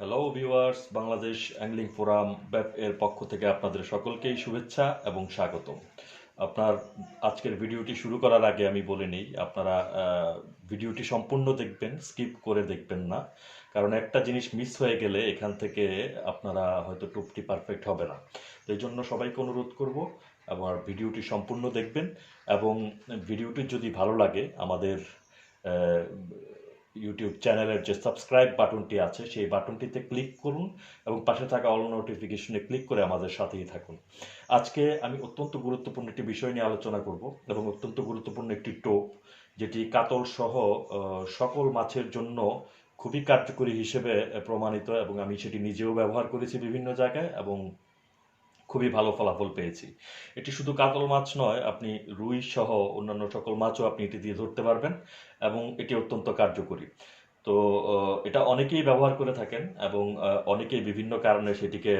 Hello viewers Bangladesh angling forum ব্যাপ এর পক্ষ থেকে আপনাদের সকলকেই শুভেচ্ছা এবং স্বাগতম। আপনার আজকের ভিডিওটি শুরু করার আগে আমি বলে নিই, আপনারা ভিডিওটি সম্পূর্ণ দেখবেন, স্কিপ করে দেখবেন না। কারণ একটা জিনিস মিস হয়ে গেলে এখান থেকে আপনারা হয়তো টুপটি পারফেক্ট হবে না। তো এই জন্য সবাইকে অনুরোধ করব আবার ভিডিওটি সম্পূর্ণ দেখবেন এবং ভিডিওটি যদি ভালো লাগে আমাদের ইউটিউব চ্যানেলের যে সাবস্ক্রাইব বাটনটি আছে, সেই বাটনটিতে ক্লিক করুন এবং পাশে থাকা অল নোটিফিকেশনে ক্লিক করে আমাদের সাথেই থাকুন। আজকে আমি অত্যন্ত গুরুত্বপূর্ণ একটি বিষয় নিয়ে আলোচনা করব এবং অত্যন্ত গুরুত্বপূর্ণ একটি টোপ, যেটি কাতল সহ সকল মাছের জন্য খুবই কার্যকরী হিসেবে প্রমাণিত এবং আমি সেটি নিজেও ব্যবহার করেছি বিভিন্ন জায়গায় এবং খুবই ভালো ফলাফল পেয়েছি। এটি শুধু কাতল মাছ নয়, আপনি রুই সহ অন্যান্য সকল মাছও আপনি এটি দিয়ে ধরতে পারবেন এবং এটি অত্যন্ত কার্যকরী। তো এটা অনেকেই ব্যবহার করে থাকেন এবং অনেকেই বিভিন্ন কারণে সেটিকে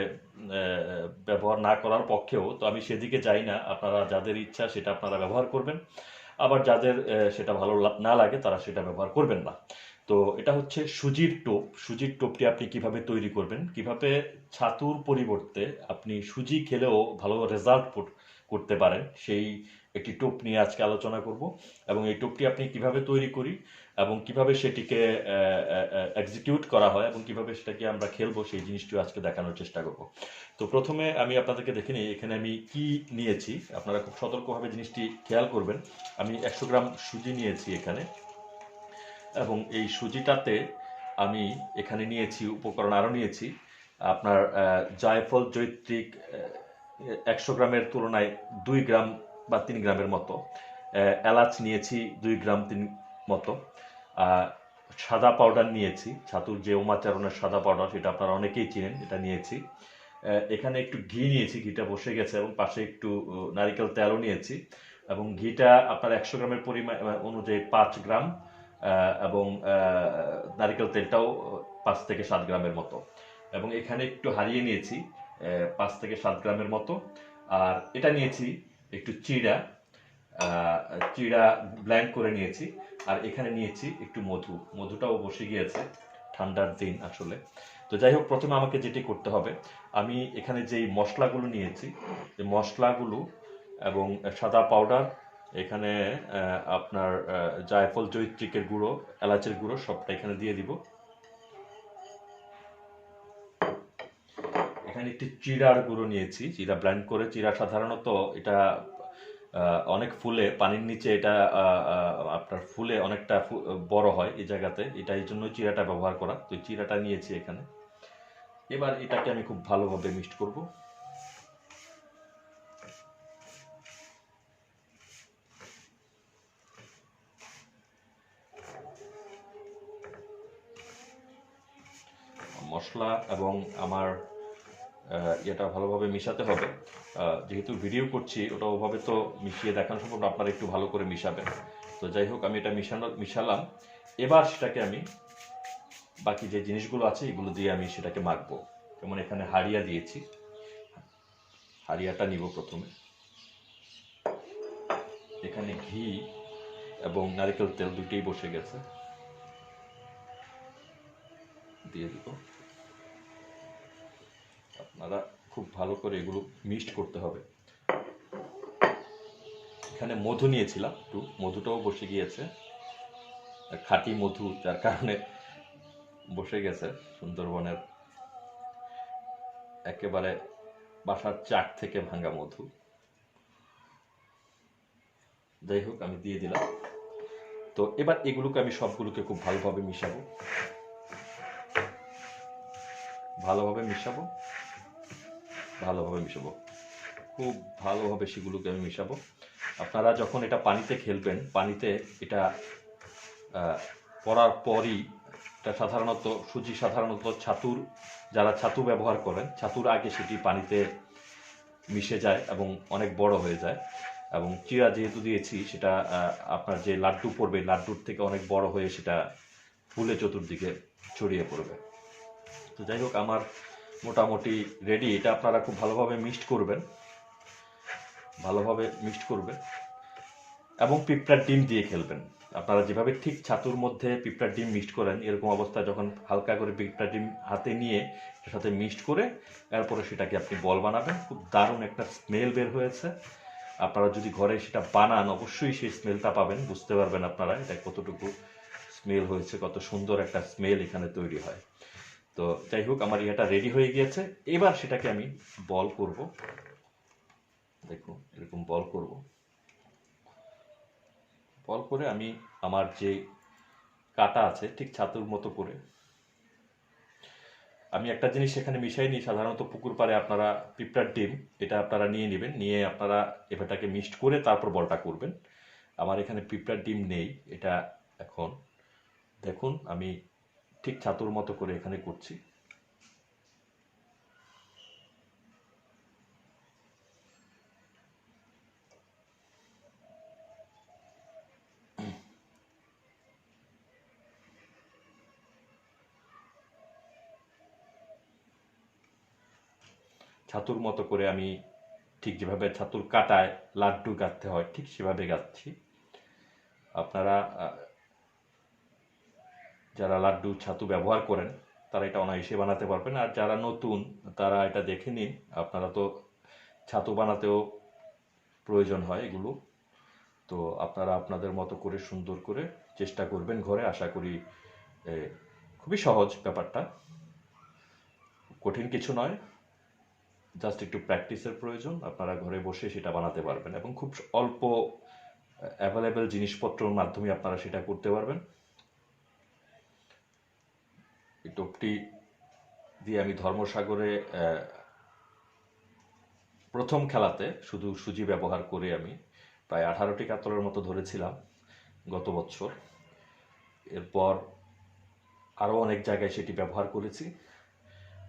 ব্যবহার না করার পক্ষেও, তো আমি সেদিকে যাই না। আপনারা যাদের ইচ্ছা সেটা আপনারা ব্যবহার করবেন। আবার যাদের সেটা ভালো না লাগে তারা সেটা ব্যবহার করবেন না। তো এটা হচ্ছে সুজির টোপ। সুজির টোপটি আপনি কীভাবে তৈরি করবেন? কীভাবে ছাতুর পরিবর্তে আপনি সুজি খেলেও ভালো রেজাল্ট করতে পারেন, সেই একটি টোপ নিয়ে আজকে আলোচনা করব। এবং এই টোপটি আপনি কীভাবে তৈরি করি এবং কীভাবে সেটিকে এক্সিকিউট করা হয় এবং কীভাবে সেটাকে আমরা খেলব, সেই জিনিসটিও আজকে দেখানোর চেষ্টা করব। তো প্রথমে আমি আপনাদেরকে দেখে নিই, এখানে আমি কি নিয়েছি। আপনারা খুব সতর্কভাবে জিনিসটি খেয়াল করবেন। আমি একশো গ্রাম সুজি নিয়েছি এখানে। এবং এই সুজিটাতে আমি এখানে নিয়েছি, উপকরণ আরও নিয়েছি। আপনার জায়ফল জৈত্রিক একশো গ্রামের তুলনায় দুই গ্রাম বা তিন গ্রামের মতো। এলাচ নিয়েছি দুই গ্রাম তিন মতো। সাদা পাউডার নিয়েছি, ছাতুর যে উমাচারণের সাদা পাউডার, সেটা আপনারা অনেকেই চিনেন, এটা নিয়েছি। এখানে একটু ঘি নিয়েছি, ঘিটা বসে গেছে, এবং পাশে একটু নারিকেল তেলও নিয়েছি। এবং ঘিটা আপনার একশো গ্রামের পরিমাণ, অনুযায়ী পাঁচ গ্রাম। এবং নারিকেল তেলটাও পাঁচ থেকে সাত গ্রামের মতো। এবং এখানে একটু হারিয়ে নিয়েছি পাঁচ থেকে সাত গ্রামের মতো। আর এটা নিয়েছি একটু চিড়া চিড়া ব্ল্যান্ড করে নিয়েছি। আর এখানে নিয়েছি একটু মধু। মধুটাও বসে গিয়েছে, ঠান্ডার দিন আসলে। তো যাই হোক, প্রথমে আমাকে যেটি করতে হবে, আমি এখানে যেই মশলাগুলো নিয়েছি এই মশলাগুলো এবং সাদা পাউডার এখানে আপনার জায়ফল জৈত্রিকের গুঁড়ো, এলাচের গুঁড়ো সবটা এখানে দিয়ে দিব। এখানে একটি চিড়ার গুঁড়ো নিয়েছি চিড়া ব্ল্যান্ড করে। চিড়া সাধারণত এটা অনেক ফুলে, পানির নিচে এটা আপনার ফুলে অনেকটা বড় হয় এই জায়গাতে। এটা এই জন্য চিড়াটা ব্যবহার করা। তো চিড়াটা নিয়েছি এখানে। এবার এটাকে আমি খুব ভালোভাবে মিক্সড করব। মশলা এবং আমার এটা ভালোভাবে মিশাতে হবে। যেহেতু ভিডিও করছি, ওটা ওভাবে তো মিশিয়ে দেখানো সম্ভব আপনারা একটু ভালো করে মিশাবেন। তো যাই হোক, আমি এটা মিশানো, মিশালাম। এবার সেটাকে আমি বাকি যে জিনিসগুলো আছে, এগুলো দিয়ে আমি সেটাকে মাখবো। যেমন এখানে হাড়িয়া দিয়েছি। হাড়িয়াটা নিব প্রথমে। এখানে ঘি এবং নারকেল তেল দুটোই বসে গেছে। দিয়ে দিব। আপনারা খুব ভালো করে এগুলো মিক্সড করতে হবে। এখানে মধু নিয়েছিলাম একটু, মধুটাও বসে গিয়েছে। খাঁটি মধু, যার কারণে বসে গেছে সুন্দরবনের একেবারে বাসার চাক থেকে ভাঙা মধু। যাই হোক, আমি দিয়ে দিলাম। তো এবার এগুলোকে আমি সবগুলোকে খুব ভালোভাবে মিশাবো। ভালোভাবে মিশাবো। ভালোভাবে মিশাবো। খুব ভালোভাবে সেগুলোকে আমি মিশাবো। আপনারা যখন এটা পানিতে খেলবেন, পানিতে এটা পড়ার পরই এটা সাধারণত সুজি, সাধারণত ছাতুর, যারা ছাতু ব্যবহার করেন, ছাতুর আগে সেটি পানিতে মিশে যায় এবং অনেক বড় হয়ে যায়। এবং চিরা যেহেতু দিয়েছি, সেটা আপনার যে লাড্ডু পড়বে, লাড্ডুর থেকে অনেক বড় হয়ে সেটা ফুলে চতুর্দিকে ছড়িয়ে পড়বে। তো যাই হোক, আমার মোটামুটি রেডি এটা আপনারা খুব ভালোভাবে মিক্সড করবেন। ভালোভাবে মিক্সড করবেন। এবং পিঁপড়ার ডিম দিয়ে খেলবেন। আপনারা যেভাবে ঠিক ছাতুর মধ্যে পিঁপড়ার ডিম মিক্সড করেন, এরকম অবস্থায় যখন হালকা করে পিঁপড়ার ডিম হাতে নিয়ে এর সাথে মিক্সড করে, এরপরে সেটাকে আপনি বল বানাবেন। খুব দারুণ একটা স্মেল বের হয়েছে। আপনারা যদি ঘরে সেটা বানান, অবশ্যই সেই স্মেলটা পাবেন। বুঝতে পারবেন আপনারা এটা কতটুকু স্মেল হয়েছে, কত সুন্দর একটা স্মেল এখানে তৈরি হয়। তো যাই হোক আমার ইয়েটা রেডি হয়ে গিয়েছে। এবার সেটাকে আমি বল করব। দেখুন এরকম বল করব। বল করে আমি আমার যে কাটা আছে, ঠিক ছাতুর মতো করে, আমি একটা জিনিস সেখানে মিশাই নিই। সাধারণত পুকুর পাড়ে আপনারা পিঁপড়ার ডিম, এটা আপনারা নিয়ে নেবেন। নিয়ে আপনারা এবারটাকে মিক্সড করে তারপর বলটা করবেন। আমার এখানে পিঁপড়ার ডিম নেই, এটা এখন। দেখুন, আমি ঠিক ছাতুর মতো করে এখানে করছি। ছাতুর মতো করে আমি ঠিক যেভাবে ছাতুর কাটায় লাড্ডু গাঁথতে হয়, ঠিক সেভাবে গাঁথছি। আপনারা যারা লাড্ডু, ছাতু ব্যবহার করেন, তারা এটা অনায়াসে বানাতে পারবেন। আর যারা নতুন, তারা এটা দেখে নিন। আপনারা তো ছাতু বানাতেও প্রয়োজন হয় এগুলো। তো আপনারা আপনাদের মতো করে সুন্দর করে চেষ্টা করবেন ঘরে। আশা করি খুবই সহজ ব্যাপারটা। কঠিন কিছু নয়। জাস্ট একটু প্র্যাকটিসের প্রয়োজন। আপনারা ঘরে বসে সেটা বানাতে পারবেন এবং খুব অল্প অ্যাভেলেবেল জিনিসপত্রের মাধ্যমে আপনারা সেটা করতে পারবেন। এই টোপটি দিয়ে আমি ধর্মসাগরে প্রথম খেলাতে শুধু সুজি ব্যবহার করে আমি প্রায় আঠারোটি কাতলের মতো ধরেছিলাম গত বছর। এরপর আরও অনেক জায়গায় সেটি ব্যবহার করেছি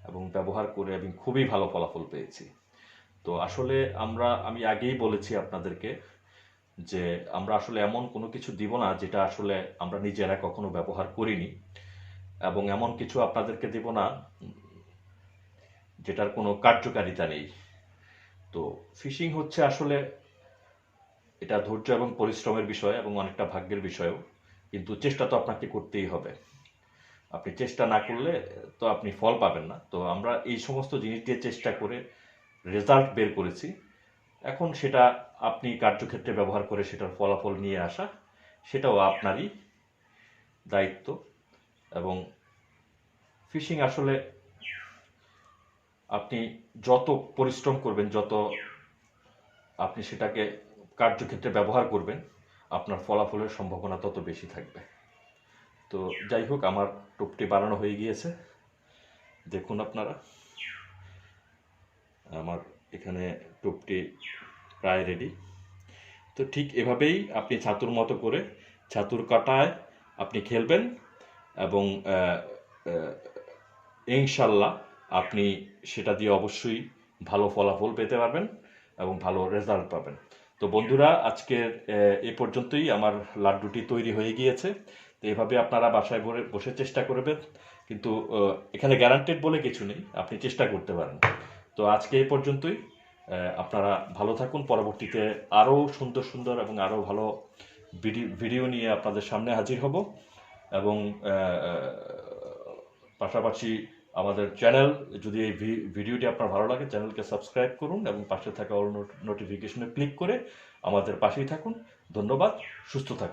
এবং ব্যবহার করে আমি খুবই ভালো ফলাফল পেয়েছি। তো আসলে আমরা, আমি আগেই বলেছি আপনাদেরকে যে আমরা আসলে এমন কোনো কিছু দিব না যেটা আসলে আমরা নিজেরা কখনো ব্যবহার করিনি। এবং এমন কিছু আপনাদেরকে দিব না, যেটার কোনো কার্যকারিতা নেই। তো ফিশিং হচ্ছে আসলে এটা ধৈর্য এবং পরিশ্রমের বিষয় এবং অনেকটা ভাগ্যের বিষয়ও, কিন্তু চেষ্টা তো আপনাকে করতেই হবে। আপনি চেষ্টা না করলে তো আপনি ফল পাবেন না। তো আমরা এই সমস্ত জিনিস দিয়ে চেষ্টা করে রেজাল্ট বের করেছি। এখন সেটা আপনি কার্যক্ষেত্রে ব্যবহার করে সেটার ফলাফল নিয়ে আসা, সেটাও আপনারই দায়িত্ব। এবং ফিশিং আসলে আপনি যত পরিশ্রম করবেন, যত আপনি সেটাকে কার্যক্ষেত্রে ব্যবহার করবেন, আপনার ফলাফলের সম্ভাবনা তত বেশি থাকবে। তো যাই হোক, আমার টোপটি বানানো হয়ে গিয়েছে। দেখুন আপনারা। আমার এখানে টোপটি প্রায় রেডি তো ঠিক এভাবেই আপনি ছাতুর মতো করে, ছাতুর কাটায় আপনি খেলবেন। এবং ইনশাল্লাহ আপনি সেটা দিয়ে অবশ্যই ভালো ফলাফল পেতে পারবেন এবং ভালো রেজাল্ট পাবেন। তো বন্ধুরা, আজকের এ পর্যন্তই। আমার লাড্ডুটি তৈরি হয়ে গিয়েছে। তো এভাবে আপনারা বাসায় ভরে, বসে চেষ্টা করবেন। কিন্তু এখানে গ্যারান্টেড বলে কিছু নেই। আপনি চেষ্টা করতে পারেন। তো আজকে এ পর্যন্তই। আপনারা ভালো থাকুন। পরবর্তীতে আরও সুন্দর সুন্দর এবং আরও ভালো ভিডিও নিয়ে আপনাদের সামনে হাজির হব। এবং পাশাপাশি আমাদের চ্যানেল, যদি এই ভিডিওটি আপনার ভালো লাগে, চ্যানেলকে সাবস্ক্রাইব করুন এবং পাশে থাকা অল নোটিফিকেশনে ক্লিক করে আমাদের পাশেই থাকুন। ধন্যবাদ, সুস্থ থাকুন।